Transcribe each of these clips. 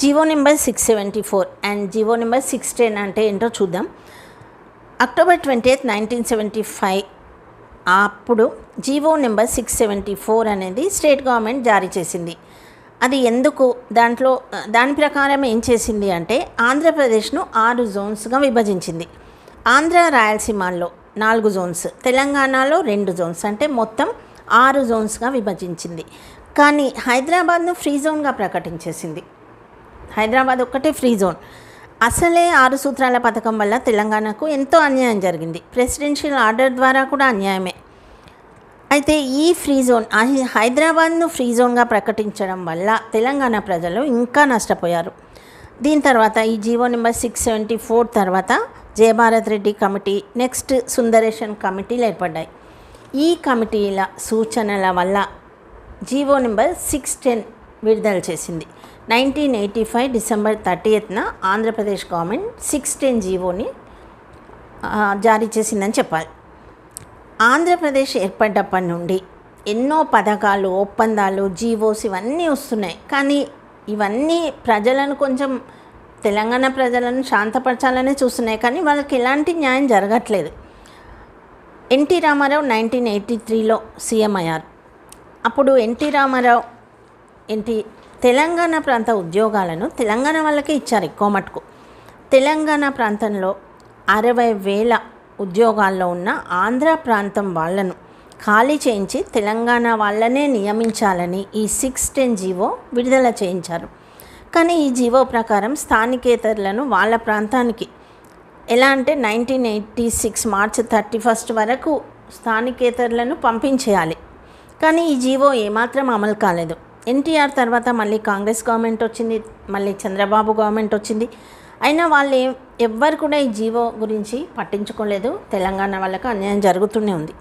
GO number six seventy four and GO number six ten అంటే ఏంటో చూద్దాం. October twenty eighth nineteen seventy five అప్పుడు GO number six seventy four అనేది state government జారీ చేసింది. అది ఎందుకు? దాంట్లో దాని ప్రకారం ఏం చేసింది అంటే ఆంధ్రప్రదేశ్ను ఆరు జోన్స్గా విభజించింది. ఆంధ్ర రాయలసీమల్లో నాలుగు జోన్స్ తెలంగాణలో రెండు జోన్స్ అంటే మొత్తం ఆరు జోన్స్గా విభజించింది. కానీ హైదరాబాద్ను ఫ్రీ జోన్గా ప్రకటించేసింది. హైదరాబాద్ ఒక్కటే ఫ్రీ జోన్. అసలే ఆరు సూత్రాల పథకం వల్ల తెలంగాణకు ఎంతో అన్యాయం జరిగింది. ప్రెసిడెన్షియల్ ఆర్డర్ ద్వారా కూడా అన్యాయమే. అయితే ఈ ఫ్రీ జోన్ హైదరాబాద్ను ఫ్రీ జోన్గా ప్రకటించడం వల్ల తెలంగాణ ప్రజలు ఇంకా నష్టపోయారు. దీని తర్వాత ఈ GO number six seventy four తర్వాత జయభారత్ రెడ్డి కమిటీ నెక్స్ట్ సుందరేషన్ కమిటీలు ఏర్పడ్డాయి. ఈ కమిటీల సూచనల వల్ల జీవో నెంబర్ సిక్స్ టెన్ విడుదల చేసింది. నైన్టీన్ ఎయిటీ ఫైవ్ డిసెంబర్ థర్టీయత్న ఆంధ్రప్రదేశ్ గవర్నమెంట్ సిక్స్ టెన్ జీవోని జారీ చేసిందని చెప్పాలి. ఆంధ్రప్రదేశ్ ఏర్పడ్డప్పటి నుండి ఎన్నో పథకాలు ఒప్పందాలు జీవోస్ ఇవన్నీ వస్తున్నాయి. కానీ ఇవన్నీ ప్రజలను కొంచెం తెలంగాణ ప్రజలను శాంతపరచాలనే చూస్తున్నాయి. కానీ వాళ్ళకి ఎలాంటి న్యాయం జరగట్లేదు. ఎన్టీ రామారావు నైన్టీన్ ఎయిటీ త్రీలో సీఎం అయ్యారు. అప్పుడు ఎన్టీ రామారావు ఎన్టీ తెలంగాణ ప్రాంత ఉద్యోగాలను తెలంగాణ వాళ్ళకే ఇచ్చారు ఎక్కువ మటుకు. తెలంగాణ ప్రాంతంలో అరవై వేల ఉద్యోగాల్లో ఉన్న ఆంధ్ర ప్రాంతం వాళ్ళను ఖాళీ చేయించి తెలంగాణ వాళ్ళనే నియమించాలని ఈ సిక్స్ టెన్ జీవో విడుదల చేయించారు. కానీ ఈ జీవో ప్రకారం స్థానికేతరులను వాళ్ళ ప్రాంతానికి ఎలా అంటే nineteen eighty six March thirty first వరకు స్థానికేతరులను పంపించేయాలి. కానీ ఈ జీవో ఏమాత్రం అమలు కాలేదు. ఎన్టీఆర్ తర్వాత మళ్ళీ కాంగ్రెస్ గవర్నమెంట్ వచ్చింది మళ్ళీ చంద్రబాబు గవర్నమెంట్ వచ్చింది. అయినా వాళ్ళు ఎవ్వరు కూడా ఈ జీవో గురించి పట్టించుకోలేదు. తెలంగాణ వాళ్ళకు అన్యాయం జరుగుతూనే ఉంది.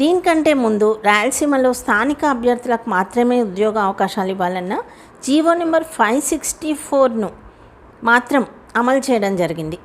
దీనికంటే ముందు రాయలసీమలో స్థానిక అభ్యర్థులకు మాత్రమే ఉద్యోగ అవకాశాలు ఇవ్వాలన్న జీవో నెంబర్ ఫైవ్ సిక్స్టీ ఫోర్ను మాత్రం అమలు చేయడం జరిగింది.